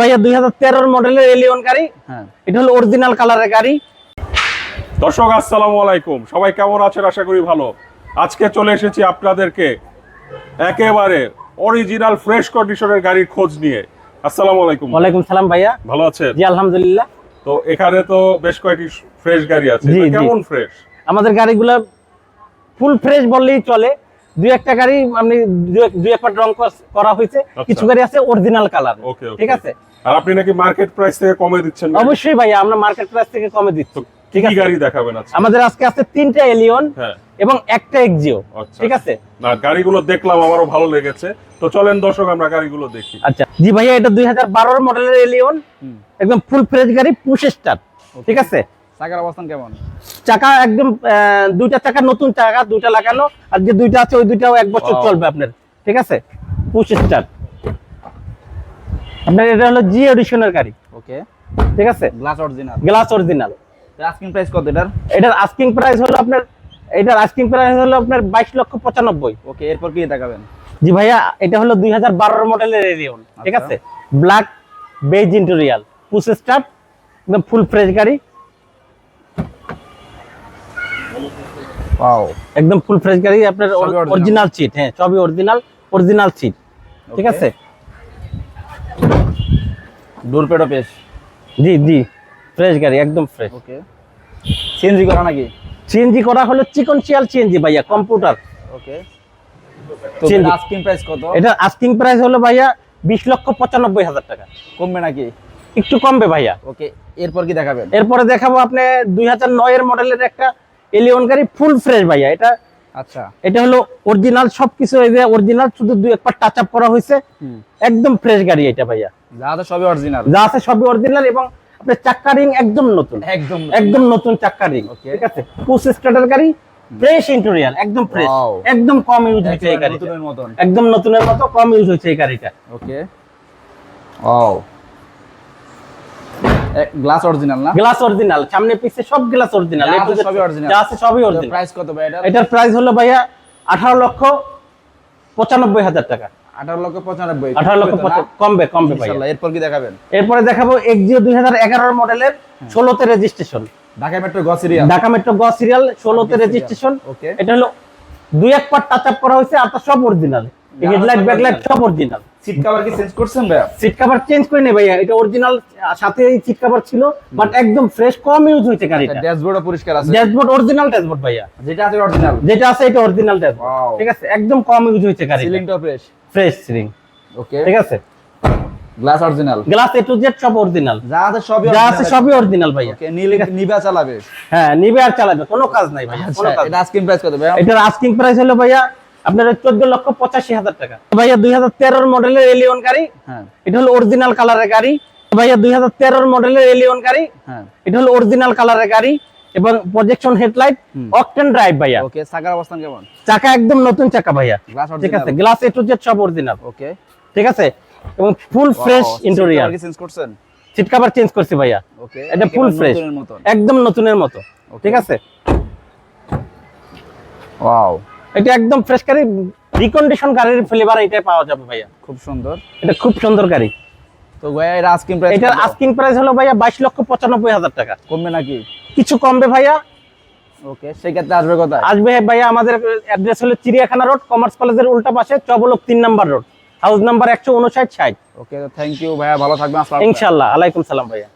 ভাইয়া দুই হাজার তেরোর মডেলের এলিয়ন গাড়ি হ্যাঁ। এটা হলো অরিজিনাল কালারের গাড়ি। দর্শক আসসালামু আলাইকুম। সবাই কেমন আছেন? আশা করি ভালো। আজকে চলে এসেছি আপনাদেরকে একেবারে অরিজিনাল ফ্রেশ কন্ডিশনের গাড়ির খোঁজ নিয়ে। আসসালামু আলাইকুম। ওয়ালাইকুম সালাম ভাইয়া। ভালো আছেন? জি আলহামদুলিল্লাহ। তো এখানে তো বেশ কয়েকটি ফ্রেশ গাড়ি আছে। কেমন ফ্রেশ আমাদের গাড়িগুলো ফুল ফ্রেশ বললেই চলে। দুই একটা গাড়ি আপনি দুই- একটা রং করা হয়েছে আচ্ছা। কিছু গাড়ি আছে অরিজিনাল কালার ঠিক আছে? আর আপনি নাকি মার্কেট প্রাইস থেকে কমে দিচ্ছেন অবশ্যই ভাইয়া আমরা মার্কেট প্রাইস থেকে কমে দিচ্ছি। ঠিক আছে? গাড়ি দেখাবেন আজকে? আমাদের আজকে আছে তিনটা এলিয়ন হ্যাঁ। এবং একটা এক্সিও আচ্ছা। ঠিক আছে? না গাড়িগুলো দেখলাম আমারও ভালো লেগেছে। তো চলেন দর্শক আমরা গাড়িগুলো দেখি। আচ্ছা। জি ভাইয়া এটা দুই হাজার বারোর মডেলের এলিয়ন একদম ফুল ফ্রেশ গাড়ি পুশ স্টার ঠিক আছে? চাকার অবস্থান কেমন? চাকা একদম দুইটা চাকা নতুন চাকা দুইটা লাগানো আর যে দুইটা আছে ওই দুইটাও এক বছর চলবে আপনার। ঠিক আছে? পুশ স্টার আপনার এটা হলো জি এডিশনের গাড়ি। ওকে ঠিক আছে? Glass original glass original asking price কত এটার? এটার আস্কিং প্রাইস হলো আপনার এটার আস্কিং প্রাইস হলো আপনার বাইশ লক্ষ পঁচানব্বই। ওকে এরপর কি দেখাবেন? জি ভাইয়া এটা হলো দুই হাজার বারোর মডেলের এরিয়ন ঠিক আচ্ছা। আছে? Black beige interior push start একদম ফুল ফ্রেশ গাড়ি। ওয়াও একদম ফুল ফ্রেশ গাড়ি আপনার অরিজিনাল সিট হ্যাঁ সবই অরিজিনাল অরিজিনাল সিট ঠিক আছে? ডোর পেডো পেশ জি জি ফ্রেশ গাড়ি একদম ফ্রেশ ওকে সিএনজি করা নাকি? সিএনজি করা হলো চিকন চিয়াল সিএনজি ভাইয়া কম্পিউটার ওকে তো আস্কিং প্রাইস কত? এটার আস্কিং প্রাইস হলো ভাইয়া বিশ লক্ষ পঁচানব্বই হাজার টাকা। কমবে নাকি? একটু কমবে ভাইয়া। ওকে এরপর কি দেখাবেন? এরপরে দেখাবো আপনি দুই হাজার নয়ের মডেলের একটা এলিয়ন গাড়ি ফুল ফ্রেশ ভাইয়া এটা আচ্ছা। এটা হলো অরিজিনাল সবকিছু এই যে অরিজিনাল শুধু দুই একবার টাচ আপ করা হয়েছে। একদম ফ্রেশ গাড়ি এটা ভাইয়া। যা আছে সবই অরিজিনাল যা আছে সবই অরিজিনাল এবং আপনার চাক্কা রিং একদম নতুন। একদম একদম নতুন চাক্কা রিং ঠিক আছে? পুশ স্টার্টার গাড়ি ফ্রেশ ইন্টেরিয়াল একদম ফ্রেশ একদম কম ইউজ হয়েছে এই গাড়িটা। একদম নতুনের মতো কম ইউজ হয়েছে এই গাড়িটা। ওকে ওয়াও গ্লাস অরিজিনাল না? গ্লাস অরিজিনাল সামনে পিছে সব গ্লাস অরিজিনাল সবই original। যা আছে সবই অরিজিনাল প্রাইস কত ভাই এটা এটার প্রাইস হলো ভাইয়া আঠারো লক্ষ পঁচানব্বই হাজার টাকা। আঠারো লক্ষ পঁচানব্বই। আঠারো লক্ষ কমবে কমবে ভাইয়া। ইনশাল্লাহ এরপর কি দেখাবেন? এরপরে দেখাবো এক্সিও দুই হাজার এগারোর মডেলের ষোলোতে রেজিস্ট্রেশন ঢাকা মেট্রো গসিরিয়া ঢাকা মেট্রো গ সিরিয়াল ষোলোতে রেজিস্ট্রেশন ওকে এটা হলো দুই এক পার টাচ আপ করা হয়েছে আর তা সব অরিজিনাল হেডলাইট ব্যাকলাইট সব অরিজিনাল সিট কভার কি চেঞ্জ করছেন ভাইয়া? সিট কভার চেঞ্জ করে নেই ভাইয়া এটা অরিজিনাল সাথে সিট কভার ছিল বাট একদম ফ্রেশ কম ইউজ হয়েছে গাড়িটা। ড্যাশবোর্ডও পরিষ্কার আছে। ড্যাশবোর্ড অরিজিনাল ড্যাশবোর্ড ভাইয়া। যেটা আছে অরিজিনাল যেটা আছে এটা অরিজিনাল ড্যাশবোর্ড ঠিক আছে একদম কম ইউজ হয়েছে গাড়ি সিলিংটাও ফ্রেশ ফ্রেশ সিলিং ওকে ঠিক আছে? Glass original glass A to Z সব অরিজিনাল যা আছে সবই যা আছে সবই অরিজিনাল ভাইয়া। ওকে নীল নিবা চালাবে। হ্যাঁ নিবে আর চালাবে কোনো কাজ নাই ভাইয়া কোনো আচ্ছা কাজ এটা আস্কিং প্রাইস কত ভাইয়া? এটার আস্কিং প্রাইস হলো ভাইয়া আপনার চোদ্দ লক্ষ পঁচাশি হাজার টাকা। ভাইয়া দুই হাজার তেরোর মডেলের এলিয়ন গাড়ি হ্যাঁ। এটা হলো অরিজিনাল কালারের গাড়ি। ভাইয়া দুই হাজার তেরোর মডেলের এলিয়ন গাড়ি হ্যাঁ। এটা হলো অরিজিনাল কালারের গাড়ি এবং প্রজেকশন হেডলাইট অকটেন ড্রাইভ ভাইয়া। ওকে চাকার অবস্থান কেমন? চাকা একদম নতুন চাকা ভাইয়া। ঠিক আছে গ্লাস এ টু জেড সব অরিজিনাল ওকে। ঠিক আছে এবং ফুল ফ্রেশ ইন্টেরিয়ার কি চেঞ্জ করছেন? সিট কভার চেঞ্জ করছি ভাইয়া। ওকে এটা ফুল ফ্রেশ একদম নতুনের মতো। ঠিক আছে। ওয়াও এটা একদম ফ্রেশ গাড়ি রিকন্ডিশন গাড়ির ফ্লেভার এটাই পাওয়া যাবে ভাইয়া। খুব সুন্দর। এটা খুব সুন্দর গাড়ি তো ভাইয়া এটা আস্কিং প্রাইস এটার আস্কিং প্রাইস হলো ভাইয়া বাইশ লক্ষ পঁচানব্বই হাজার টাকা। কমবে নাকি? কিছু কমবে ভাইয়া। ওকে সেই ক্ষেত্রে আসবে কোথায়? আসবে ভাইয়া আমাদের অ্যাড্রেস হলো চিড়িয়াখানা রোড কমার্স কলেজের উল্টা পাশে চবলক তিন নাম্বার রোড হাউস নাম্বার একশো উনষাট ষাট। ওকে থ্যাংক ইউ ভাইয়া ভালো থাকবেন। ইনশাল্লাহ আলাইকুম সালাম ভাইয়া।